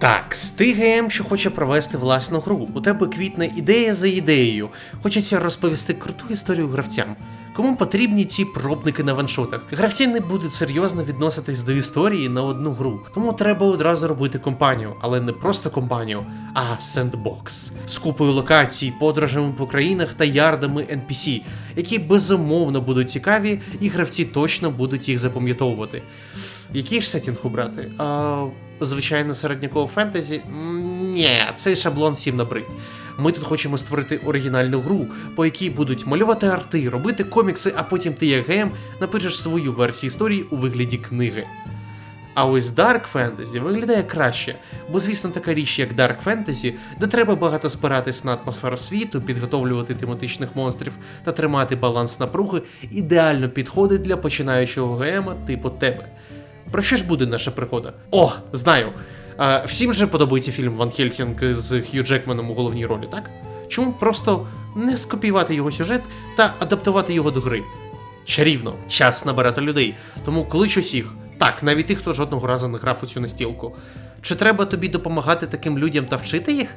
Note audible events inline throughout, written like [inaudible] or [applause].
Так, ти ГМ, що хоче провести власну гру. У тебе квітне ідея за ідеєю. Хочеться розповісти круту історію гравцям. Кому потрібні ці пробники на ваншотах? Гравці не будуть серйозно відноситись до історії на одну гру. Тому треба одразу робити компанію, але не просто компанію, а сендбокс з купою локацій, подорожами по країнах та ярдами NPC, які безумовно будуть цікаві, і гравці точно будуть їх запам'ятовувати. Який ж сетінг обрати? А, звичайно, середньокове фентезі? Ні, цей шаблон всім набрид. Ми тут хочемо створити оригінальну гру, по якій будуть малювати арти, робити комікси, а потім ти, як ГМ, напишеш свою версію історії у вигляді книги. А ось Dark Fantasy виглядає краще, бо звісно така річ, як Dark Fantasy, де треба багато спиратись на атмосферу світу, підготовлювати тематичних монстрів та тримати баланс напруги, ідеально підходить для починаючого ГМа типу тебе. Про що ж буде наша пригода? О, знаю! А, всім же подобається фільм Ван Хельсінг з Хью Джекманом у головній ролі, так? Чому просто не скопіювати його сюжет та адаптувати його до гри? Чарівно, час набирати людей, тому клич усіх. Так, навіть тих, хто жодного разу не грав у цю настілку. Чи треба тобі допомагати таким людям та вчити їх?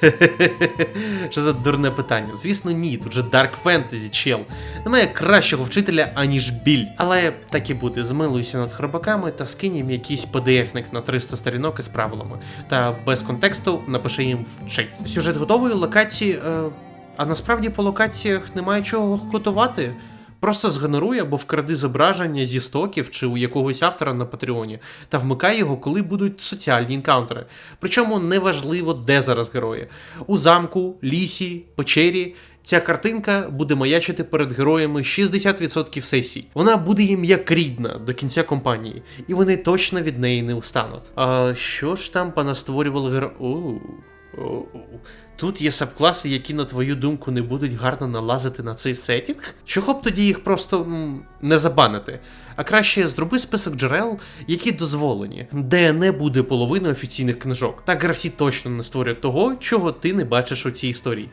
[laughs] Що за дурне питання? Звісно, ні, тут же Dark Fantasy, чел. Немає кращого вчителя, аніж біль. Але так і буде, змилуйся над хробаками та скинь їм якийсь PDF-ник на 300 сторінок із правилами. Та без контексту напиши їм вчи. Сюжет готовий, локації. Е... А насправді по локаціях немає чого готувати. Просто згенеруй або вкради зображення зі стоків чи у якогось автора на Патреоні та вмикай його, коли будуть соціальні інкаунтери. Причому неважливо, де зараз герої. У замку, лісі, печері. Ця картинка буде маячити перед героями 60% сесій. Вона буде їм як рідна до кінця кампанії, і вони точно від неї не устануть. А що ж там понастворювали герої? Тут є сабкласи, які, на твою думку, не будуть гарно налазити на цей сетінг? Чого б тоді їх просто не забанити? А краще зроби список джерел, які дозволені, де не буде половини офіційних книжок. Так гравці точно не створять того, чого ти не бачиш у цій історії.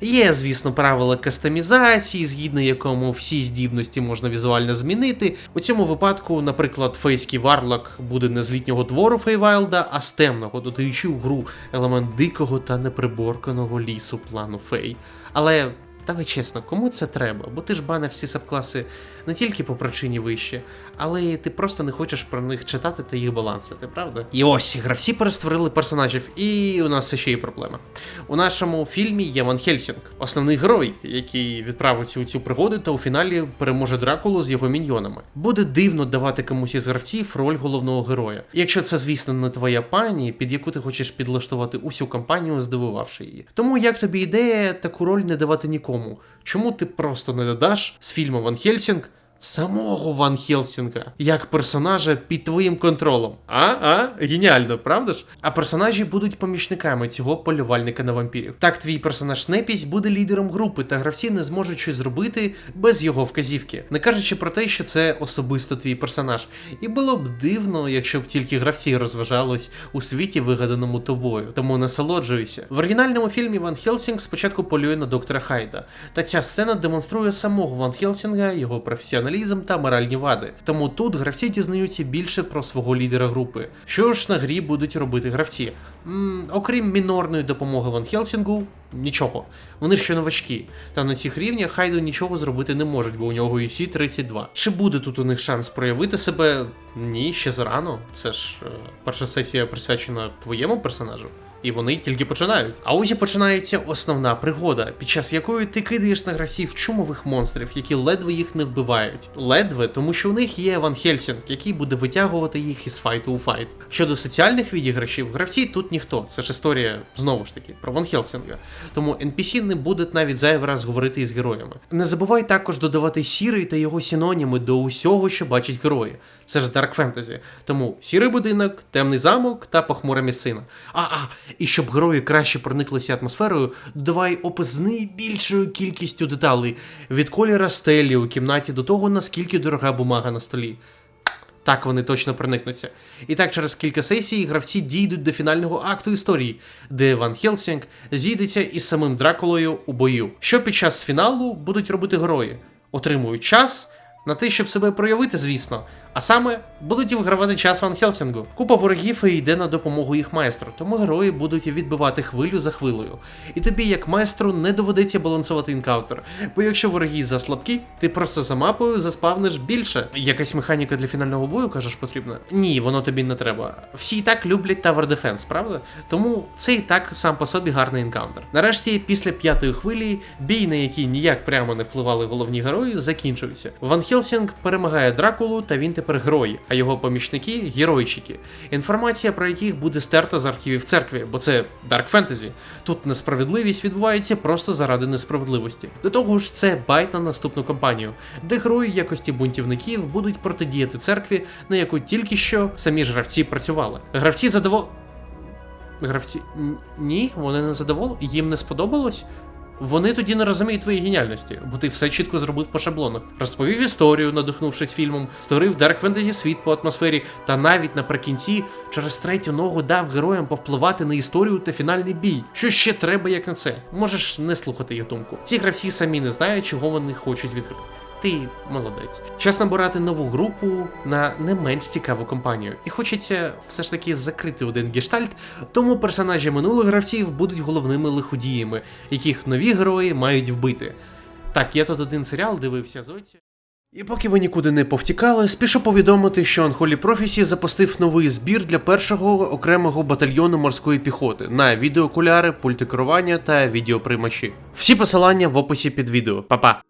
Є, звісно, правила кастомізації, згідно якому всі здібності можна візуально змінити. У цьому випадку, наприклад, фейський варлок буде не з літнього двору Фейвайлда, а з темного, додаючи у гру елемент дикого та неприборканого лісу плану Фей. Але. Давай чесно, кому це треба? Бо ти ж баниш ці сабкласи не тільки по причині вище, але ти просто не хочеш про них читати та їх балансити, правда? І ось гравці перестворили персонажів, і у нас ще є проблема. У нашому фільмі є Ван Хельсінг, основний герой, який відправиться у цю пригоду та у фіналі переможе Дракулу з його міньйонами. Буде дивно давати комусь із гравців роль головного героя. Якщо це, звісно, не твоя пані, під яку ти хочеш підлаштувати усю кампанію, здивувавши її. Тому як тобі ідея таку роль не давати нікому? Чому ти просто не додаш з фільму Ван Хельсінг самого Ван Хелсінга як персонажа під твоїм контролем? А, а, геніально, правда ж? А персонажі будуть помічниками цього полювальника на вампірів. Так, твій персонаж Непісь буде лідером групи, та гравці не зможуть щось зробити без його вказівки, не кажучи про те, що це особисто твій персонаж. І було б дивно, якщо б тільки гравці розважались у світі, вигаданому тобою. Тому насолоджуйся. В оригінальному фільмі Ван Хелсінг спочатку полює на доктора Хайда, та ця сцена демонструє самого Ван Хелсінга, його професіоналізм та моральні вади. Тому тут гравці дізнаються більше про свого лідера групи. Що ж на грі будуть робити гравці? м окрім мінорної допомоги Ван Хелсінгу, нічого. Вони ще новачки. Та на цих рівнях Хайду нічого зробити не можуть, бо у нього UC 32. Чи буде тут у них шанс проявити себе? Ні, ще зарано. Це ж е, перша сесія присвячена твоєму персонажу. І вони тільки починають. А ось і починається основна пригода, під час якої ти кидаєш на гравців чумових монстрів, які ледве їх не вбивають. Ледве, тому що у них є Ван Хельсінг, який буде витягувати їх із файту у файт. Щодо соціальних відіграшів, гравці тут ніхто. Це ж історія знову ж таки про Ван Хельсінга. Тому NPC не будуть навіть зайвий раз говорити із героями. Не забувай також додавати сірий та його синоніми до усього, що бачать герої. Це ж Dark Fantasy. Тому сірий будинок, темний замок та похмура місцина. А, а, і щоб герої краще прониклися атмосферою, додавай опис з найбільшою кількістю деталей від кольора стелі у кімнаті до того, наскільки дорога бумага на столі. Так вони точно проникнуться. І так через кілька сесій гравці дійдуть до фінального акту історії, де Ван Хелсінг зійдеться із самим Дракулою у бою. Що під час фіналу будуть робити герої? Отримують час на те, щоб себе проявити, звісно, а саме будуть вигравати час Ван Хелсінгу. Купа ворогів і йде на допомогу їх майстру, тому герої будуть відбивати хвилю за хвилею. І тобі, як майстру, не доведеться балансувати інкаунтер. Бо якщо вороги заслабкі, ти просто за мапою заспавниш більше. Якась механіка для фінального бою, кажеш, потрібна? Ні, воно тобі не треба. Всі і так люблять Tower Defense, правда? Тому це і так сам по собі гарний інкаунтер. Нарешті, після п'ятої хвилі, бій, на який ніяк прямо не впливали головні герої, закінчився. Ван Хелсінг перемагає Дракулу, та він тепер герой, а його помічники геройчики. Інформація про яких буде стерта з архівів церкви, бо це Dark Fantasy. Тут несправедливість відбувається просто заради несправедливості. До того ж, це байт на наступну кампанію, де герої якості бунтівників будуть протидіяти церкві, на яку тільки що самі ж гравці працювали. Гравці задовол... Гравці. Ні, вони не задоволені, їм не сподобалось. Вони тоді не розуміють твоєї геніальності, бо ти все чітко зробив по шаблонах. Розповів історію, надихнувшись фільмом, створив Dark Fantasy світ по атмосфері, та навіть наприкінці через третю ногу дав героям повпливати на історію та фінальний бій. Що ще треба, як на це? Можеш не слухати їх думку. Ці гравці самі не знають, чого вони хочуть від гри. Ти молодець. Час набирати нову групу на не менш цікаву компанію. І хочеться все ж таки закрити один гештальт, тому персонажі минулих гравців будуть головними лиходіями, яких нові герої мають вбити. Так, я тут один серіал дивився, Зоці. І поки ви нікуди не повтікали, спішу повідомити, що Unholy Prophecy запустив новий збір для першого окремого батальйону морської піхоти на відеоокуляри, пульти керування та відеоприймачі. Всі посилання в описі під відео. Па-па!